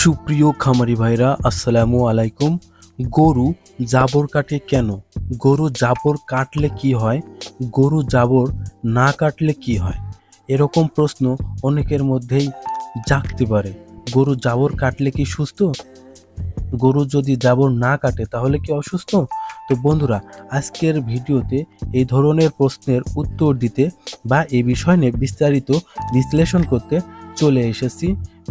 সুপ্রিয় খামারি ভাইরা, আসসালামু আলাইকুম। গরু জাবর কাটে কেন? গরু জাবর কাটলে কি হয়? গরু জাবর না কাটলে কি হয়? এরকম প্রশ্ন অনেকের মধ্যেই জাগতে পারে। গরু জাবর কাটলে কি সুস্থ? গরু যদি জাবর না কাটে তাহলে কি অসুস্থ? তো বন্ধুরা, আজকের ভিডিওতে এই ধরনের প্রশ্নের উত্তর দিতে বা এই বিষয় নিয়ে বিস্তারিত বিশ্লেষণ করতে চলে এসেছি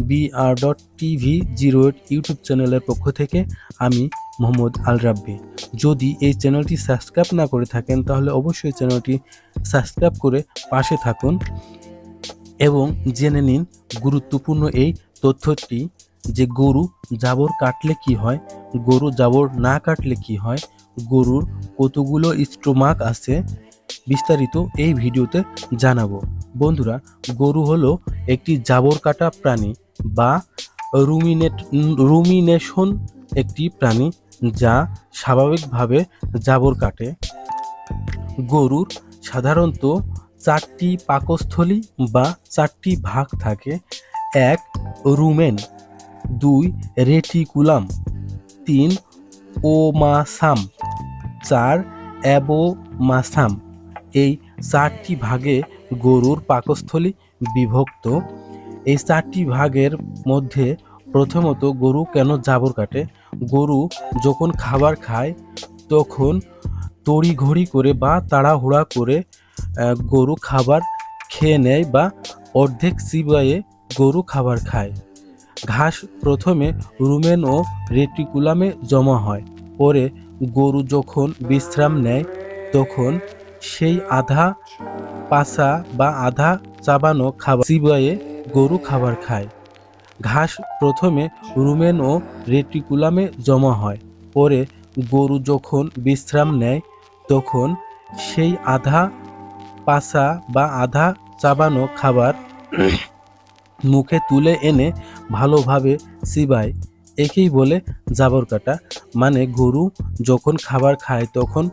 BR dot TV zero eight YouTube চ্যানেলের পক্ষ থেকে। আমি মোহাম্মদ আল রাব্বি যদি এই চ্যানেলটি সাবস্ক্রাইব না করে থাকেন, তাহলে অবশ্যই চ্যানেলটি সাবস্ক্রাইব করে পাশে থাকুন এবং জেনে নিন গুরুত্বপূর্ণ এই তথ্যটি যে গরু জাবর কাটলে কি হয়, গরু জাবর না কাটলে কি হয়, গরুর কতগুলো স্টোমাক আছে, বিস্তারিত এই ভিডিওতে জানাব। বন্ধুরা, গরু হলো একটি জাবর কাটা প্রাণী বা রুমিনেট রুমিনেশন একটি প্রাণী যা স্বাভাবিকভাবে জাবর কাটে। গরুর সাধারণত চারটি পাকস্থলী বা চারটি ভাগ থাকে, এক রুমেন, দুই রেটিকুলাম, তিন ওমাসাম, চার অ্যাবোমাসাম। এই চারটি ভাগে গরুর পাকস্থলী বিভক্ত। এই চারটি ভাগের মধ্যে প্রথমত গরু কেন জাবর কাটে? গরু যখন খাবার খায়, তখন তড়িঘড়ি করে বা তাড়াহুড়া করে গরু খাবার খেয়ে নেয় বা অর্ধেক চিবায়ে গরু খাবার খায়। ঘাস প্রথমে রুমেন ও রেটিকুলামে জমা হয়। পরে গরু যখন বিশ্রাম নেয়, তখন সেই আধা পাসা বা আধা চাবানো খাবার চিবায়ে গরু খাবার খায়। ঘাস প্রথমে রুমেন ও রেটিকুলামে জমা হয়, পরে গরু যখন বিশ্রাম নেয়, তখন সেই আধা পাসা বা আধা চাবানো খাবার মুখে তুলে এনে ভালোভাবে চিবায় একেই বলে জাবর কাটা মানে গরু যখন খাবার খায়, তখন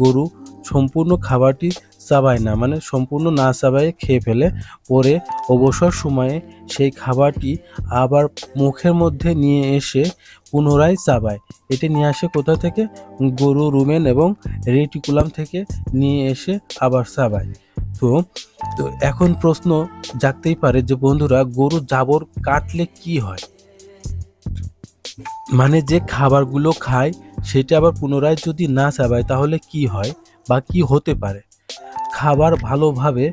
গরু সম্পূর্ণ খাবারটি চাবায় না মানে সম্পূর্ণ না চাবায় খেয়ে ফেলে। পরে অবসর সময়ে সেই খাবারটি আবার মুখের মধ্যে নিয়ে এসে পুনরায় চাবায়। এটি নিয়ে আসে কোথা থেকে? গরু রুমেন এবং রেটিকুলাম থেকে নিয়ে এসে আবার চাবায়। তো তো এখন প্রশ্ন জাগতেই পারে যে বন্ধুরা, গরু জাবর কাটলে কি হয়? মানে যে খাবারগুলো খায়, সেটা আবার পুনরায় যদি না চাবায়, তাহলে কি হয় বা কি হতে পারে? খাবার ভালোভাবে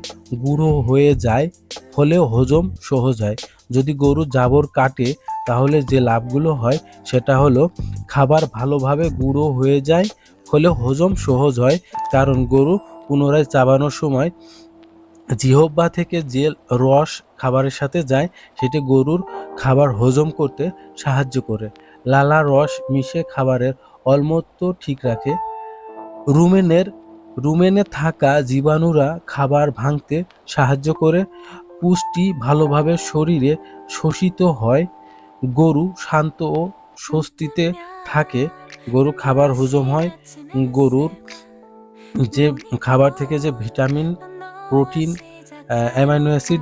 গুঁড়ো হয়ে যায় ফলে হজম সহজ হয়। যদি গরু জাবর কাটে, তাহলে যে লাভগুলো হয়, সেটা হলো খাবার ভালোভাবে গুঁড়ো হয়ে যায় ফলে হজম সহজ হয়। কারণ গরু পুনরায় চাবানোর সময় জিহব্বা থেকে যে রস খাবারের সাথে যায়, সেটি গরুর খাবার হজম করতে সাহায্য করে। লালা রস মিশে খাবারের অলমত্ত ঠিক রাখে। রুমেনের রুমেনে থাকা জীবাণুরা খাবার ভাঙতে সাহায্য করে, পুষ্টি ভালোভাবে শরীরে শোষিত হয়, গরু শান্ত ও স্বস্তিতে থাকে, গরু খাবার হজম হয়, গরুর যে খাবার থেকে যে ভিটামিন, প্রোটিন অ্যামাইনো অ্যাসিড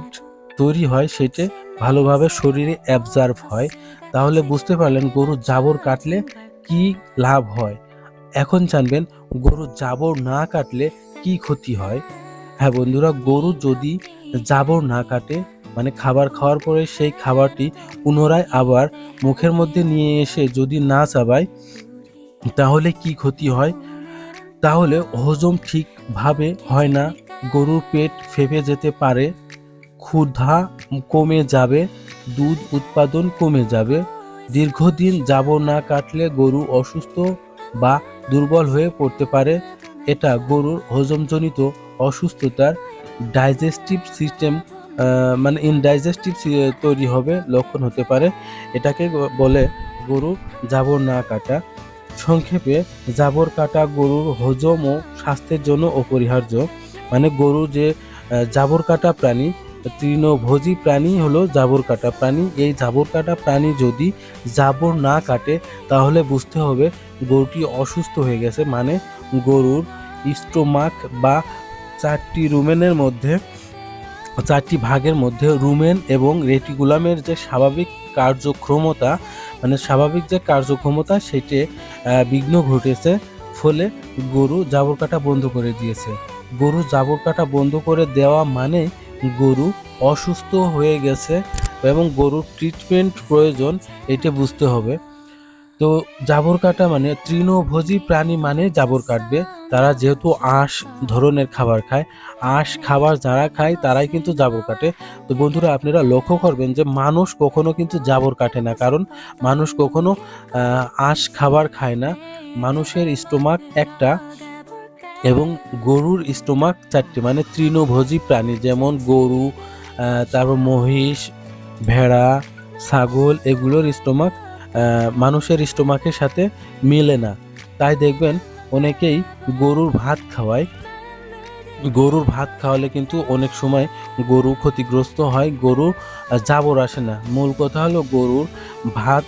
তৈরি হয়, সেটা ভালোভাবে শরীরে অ্যাবজার্ভ হয়। তাহলে বুঝতে পারলেন গরু জাবর কাটলে কি লাভ হয়। এখন জানবেন গরু জাবর না কাটলে কি ক্ষতি হয়? হ্যাঁ বন্ধুরা, গরু যদি জাবর না কাটে মানে খাবার খাওয়ার পরে সেই খাবারটি পুনরায় আবার মুখের মধ্যে নিয়ে এসে যদি না চাবায়, তাহলে কি ক্ষতি হয়? তাহলে হজম ঠিকভাবে হয় না, গরুর পেট ফেপে যেতে পারে, ক্ষুধা কমে যাবে, দুধ উৎপাদন কমে যাবে, দীর্ঘদিন জাবর না কাটলে গরু অসুস্থ বা দুর্বল হয়ে পড়তে পারে, এটা গরুর হজমজনিত অসুস্থতার ডাইজেস্টিভ সিস্টেম মানে ইনডাইজেস্টিভ তৈরি হবে, লক্ষণ হতে পারে। এটাকে বলে গরু জাবর না কাটা। সংক্ষেপে, জাবর কাটা গরুর হজম ও স্বাস্থ্যের জন্য অপরিহার্য। মানে গরু যে জাবর কাটা প্রাণী, তৃণভোজী প্রাণী হলো জাবর কাটা প্রাণী। এই জাবর কাটা প্রাণী যদি জাবর না কাটে, তাহলে বুঝতে হবে গরুটি অসুস্থ হয়ে গেছে মানে গরুর স্টোমাক বা চারটি রুমেনের মধ্যে, চারটি ভাগের মধ্যে রুমেন এবং রেটিকুলামের যে স্বাভাবিক কার্যক্ষমতা মানে স্বাভাবিক যে কার্যক্ষমতা সেটি বিঘ্ন ঘটেছে, ফলে গরু জাবর কাটা বন্ধ করে দিয়েছে। গরু জাবর কাটা বন্ধ করে দেওয়া মানে গরু অসুস্থ হয়ে গেছে এবং গরুর ট্রিটমেন্ট প্রয়োজন, এটা বুঝতে হবে। তো জাবর কাটা মানে তৃণভোজী প্রাণী মানে জাবর কাটবে। তারা যেহেতু আঁশ ধরনের খাবার খায়, আঁশ খাবার যারা খায় তারাই কিন্তু জাবর কাটে। তো বন্ধুরা, আপনারা লক্ষ্য করবেন যে মানুষ কখনো কিন্তু জাবর কাটে না, কারণ মানুষ কখনো আঁশ খাবার খায় না। মানুষের স্টোমাক একটা এবং গরুর স্টোমাক চারটি মানে তৃণভোজী প্রাণী যেমন গরু তারপর মহিষ, ভেড়া, ছাগল, এগুলোর স্টোমাক মানুষের স্টোমাকের সাথে মেলে না। তাই দেখবেন অনেকেই গরুর ভাত খাওয়ায়। গরুর ভাত খাওয়ালে কিন্তু অনেক সময় গরু ক্ষতিগ্রস্ত হয়, গরু জাবর আসে না। মূল কথা হলো গরুর ভাত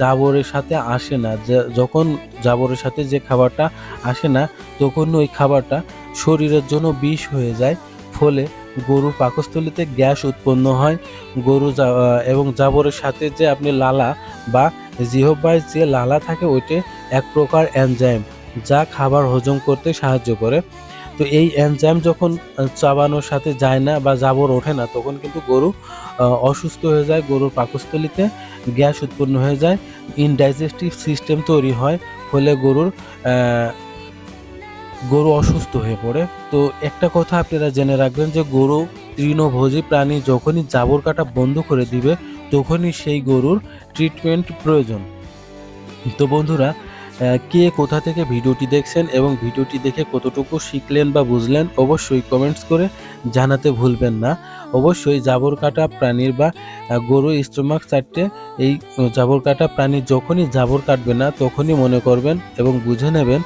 জাবরের সাথে আসে না। যখন জাবরের সাথে যে খাবারটা আসে না, তখন ওই খাবারটা শরীরের জন্য বিষ হয়ে যায়। ফলে গরুর পাকস্থলীতে গ্যাস উৎপন্ন হয়। গরু এবং জাবরের সাথে যে আপনি লালা বা জিহবায় যে লালা থাকে, ওইটা এক প্রকার এনজাইম যা খাবার হজম করতে সাহায্য করে। তো এই এনজাইম যখন চাবানোর সাথে যায় না বা জাবর ওঠে না, তখন কিন্তু গরু অসুস্থ হয়ে যায়, গরুর পাকস্থলিতে গ্যাস উৎপন্ন হয়ে যায় ইনডাইজেস্টিভ সিস্টেম তৈরি হয়, ফলে গরুর গরু অসুস্থ হয়ে পড়ে। তো একটা কথা আপনারা জেনে রাখবেন যে গরু তৃণভোজী প্রাণী যখনই জাবর কাটা বন্ধ করে দিবে তখনই সেই গরুর ট্রিটমেন্ট প্রয়োজন। তো বন্ধুরা কে কোথা থেকে ভিডিওটি দেখছেন এবং ভিডিওটি দেখে কতটুকু শিখলেন বা বুঝলেন অবশ্যই কমেন্টস করে জানাতে ভুলবেন না। অবশ্যই জাবর কাটা প্রাণীর বা গরু স্টোমাক চারটে, এই জাবর কাটা প্রাণী যখনই জাবর কাটবে না, তখনই মনে করবেন এবং বুঝে নেবেন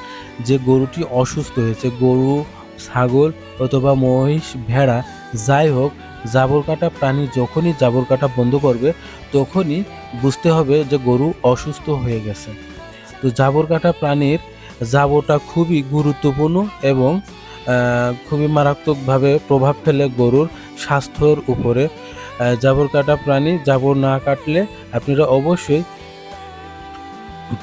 যে গরুটি অসুস্থ হয়েছে। গরু, ছাগল অথবা মহিষ, ভেড়া, যাই হোক জাবর কাটা প্রাণী যখনই জাবর কাটা বন্ধ করবে, তখনই বুঝতে হবে যে গরু অসুস্থ হয়ে গেছে। তো জাবর কাটা প্রাণীর জাবরটা খুবই গুরুত্বপূর্ণ এবং খুবই মারাত্মকভাবে প্রভাব ফেলে গরুর স্বাস্থ্যর উপরে। জাবর কাটা প্রাণী জাবর না কাটলে আপনারা অবশ্যই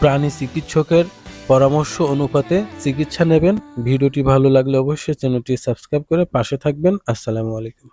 প্রাণী চিকিৎসকের পরামর্শ অনুপাতে চিকিৎসা নেবেন। ভিডিওটি ভালো লাগলে অবশ্যই চ্যানেলটি সাবস্ক্রাইব করে পাশে থাকবেন। আসসালামু আলাইকুম।